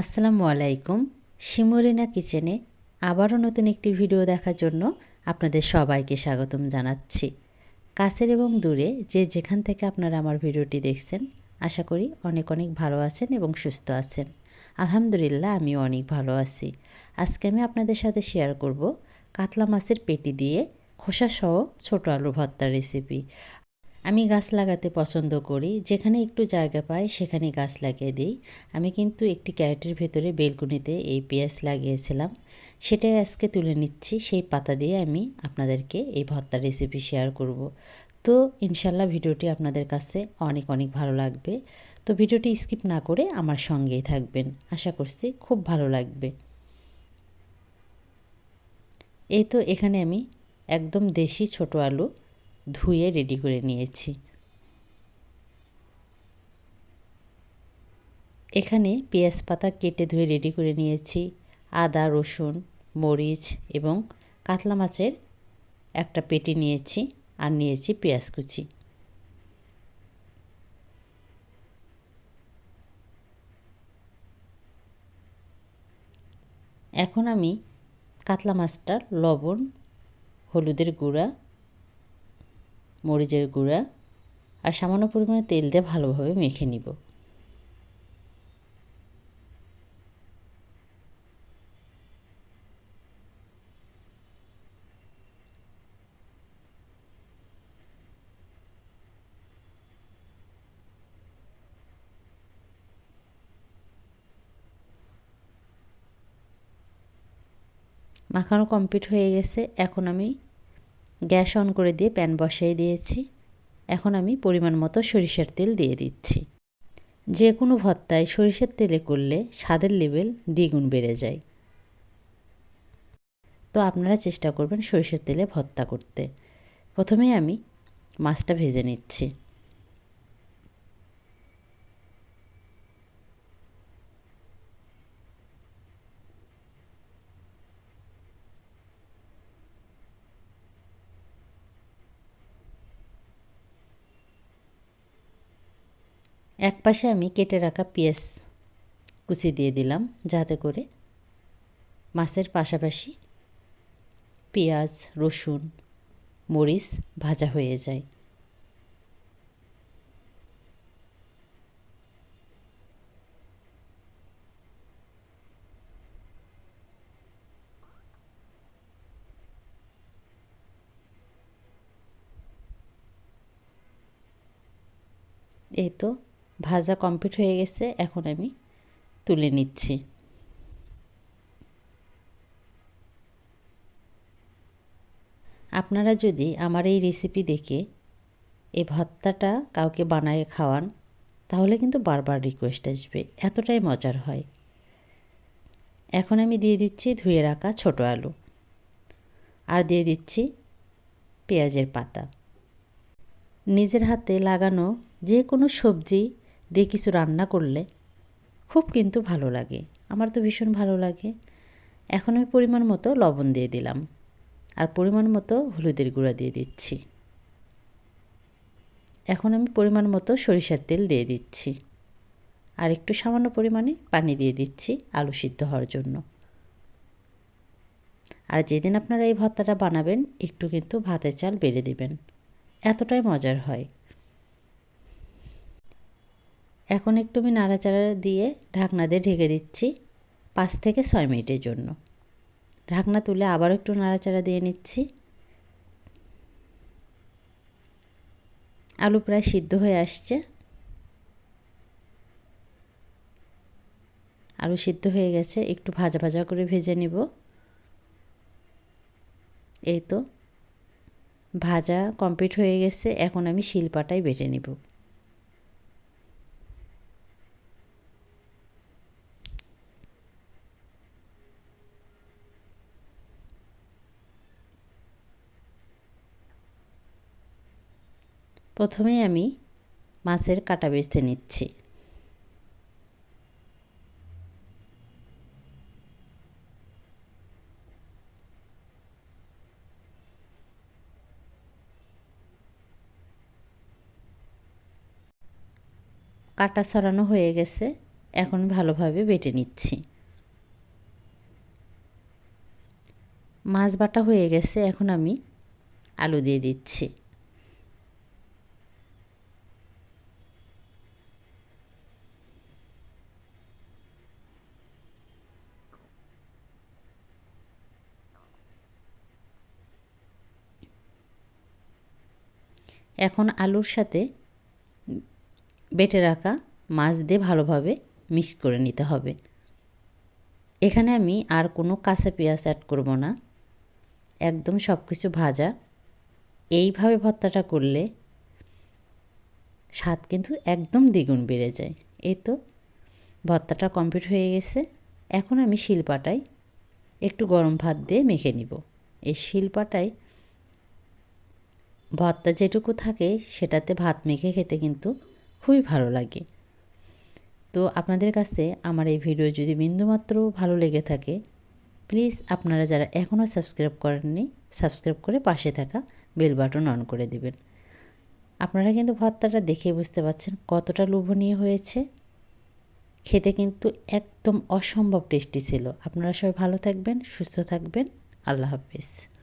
আসসালামু আলাইকুম। শিমরিনা কিচেনে আবারও নতুন একটি ভিডিও দেখার জন্য আপনাদের সবাইকে স্বাগতম জানাচ্ছি। কাছের এবং দূরে যে যেখান থেকে আপনারা আমার ভিডিওটি দেখছেন, আশা করি অনেক অনেক ভালো আছেন এবং সুস্থ আছেন। আলহামদুলিল্লাহ, আমিও অনেক ভালো আছি। আজকে আমি আপনাদের সাথে শেয়ার করব কাতলা মাছের পেটি দিয়ে খোসাসহ ছোটো আলু ভর্তার রেসিপি আমি গাছ লাগাতে পছন্দ করি। যেখানে একটু জায়গা পাই সেখানে গাছ লাগিয়ে দিই। আমি কিন্তু একটি ক্যারেটের ভেতরে বেলকুনিতে এই পেঁয়াজ লাগিয়েছিলাম। সেটাই আজকে তুলে নিচ্ছি। সেই পাতা দিয়ে আমি আপনাদেরকে এই ভর্তার রেসিপি শেয়ার করব। তো ইনশাল্লাহ ভিডিওটি আপনাদের কাছে অনেক অনেক ভালো লাগবে। তো ভিডিওটি স্কিপ না করে আমার সঙ্গেই থাকবেন। আশা করছি খুব ভালো লাগবে। এই তো এখানে আমি একদম দেশি ছোট আলু ধুয়ে রেডি করে নিয়েছি। এখানে পেঁয়াজ পাতা কেটে ধুয়ে রেডি করে নিয়েছি। আদা, রসুন, মরিচ এবং কাতলা মাছের একটা পেটি নিয়েছি আর নিয়েছি পেঁয়াজ কুচি। এখন আমি কাতলা মাছটার লবণ, হলুদের গুঁড়া মরিচের গুঁড়া আর সামান্য পরিমাণে তেল দিয়ে ভালোভাবে মেখে নিব। মাখানো কমপ্লিট হয়ে গেছে। এখন আমি গ্যাস অন করে দিয়ে প্যান বসিয়ে দিয়েছি। এখন আমি পরিমাণ মতো সরিষার তেল দিয়ে দিচ্ছি। যে কোনো ভর্তায় সরিষার তেলে করলে স্বাদের লেভেল দ্বিগুণ বেড়ে যায়। তো আপনারা চেষ্টা করবেন সরিষার তেলে ভর্তা করতে। প্রথমে আমি মাছটা ভেজে নিচ্ছি। এক পাশে আমি কেটে রাখা পেঁয়াজ কুচি দিয়ে দিলাম, যাতে করে মাছের পাশাপাশি পেঁয়াজ, রসুন, মরিচ ভাজা হয়ে যায়। এই তো ভাজা কমপ্লিট হয়ে গেছে, এখন আমি তুলে নিচ্ছি। আপনারা যদি আমার এই রেসিপি দেখে এই ভর্তাটা কাউকে বানায় খাওয়ান, তাহলে কিন্তু বারবার রিকোয়েস্ট আসবে, এতটাই মজার হয়। এখন আমি দিয়ে দিচ্ছি ধুয়ে রাখা ছোটো আলু, আর দিয়ে দিচ্ছি পেঁয়াজের পাতা। নিজের হাতে লাগানো যে কোনো সবজি দিয়ে কিছু রান্না করলে খুব কিন্তু ভালো লাগে। আমার তো ভীষণ ভালো লাগে। এখন আমি পরিমাণ মতো লবণ দিয়ে দিলাম। আর পরিমাণ মতো হলুদের গুঁড়া দিয়ে দিচ্ছি। এখন আমি পরিমাণ মতো সরিষার তেল দিয়ে দিচ্ছি। আর একটু সামান্য পরিমাণে পানি দিয়ে দিচ্ছি আলু সিদ্ধ হওয়ার জন্য। আর যেদিন আপনারা এই ভর্তাটা বানাবেন, একটু কিন্তু ভাতের চাল বেড়ে দেবেন। এতটাই মজার হয়। এখন একটু আমি নাড়াচাড়া দিয়ে ঢাকনা দিয়ে ঢেকে দিচ্ছি পাঁচ থেকে ছয় মিনিটের জন্য। ঢাকনা তুলে আবার একটু নাড়াচাড়া দিয়ে নিচ্ছি। আলু প্রায় সিদ্ধ হয়ে আসছে। আলু সিদ্ধ হয়ে গেছে, একটু ভাজা ভাজা করে ভেজে নিব। এই তো, ভাজা কমপ্লিট হয়ে গেছে, এখন আমি শিলপাটাই বেটে নিব। প্রথমে আমি মাছের কাটা বেছে নিচ্ছি। কাটা ছড়ানো হয়ে গেছে, এখন ভালোভাবে বেটে নিচ্ছি। মাছ বাটা হয়ে গেছে, এখন আমি আলু দিয়ে দিচ্ছি। এখন আলুর সাথে বেটে রাখা মাছ দিয়ে ভালোভাবে মিক্স করে নিতে হবে। এখানে আমি আর কোনো কাঁচা পেঁয়াজ অ্যাড করব না। একদম সব কিছু ভাজা। এইভাবে ভর্তাটা করলে স্বাদ কিন্তু একদম দ্বিগুণ বেড়ে যায়। এই তো ভর্তাটা কমপ্লিট হয়ে গেছে। এখন আমি শিলপাটায় একটু গরম ভাত দিয়ে মেখে নিব। এই শিলপাটায় ভর্তা যেটুকু থাকে সেটাতে ভাত মেখে খেতে কিন্তু খুবই ভালো লাগে। তো আপনাদের কাছে আমার এই ভিডিও যদি বিন্দুমাত্র ভালো লেগে থাকে প্লিজ আপনারা যারা এখনও সাবস্ক্রাইব করেননি সাবস্ক্রাইব করে পাশে থাকা বেল বাটন অন করে দিবেন। আপনারা কিন্তু ভর্তাটা দেখে বুঝতে পারছেন কতটা লোভনীয় হয়েছে। খেতে কিন্তু একদম অসম্ভব টেস্টি ছিল। আপনারা সবাই ভালো থাকবেন, সুস্থ থাকবেন। আল্লাহ হাফিজ।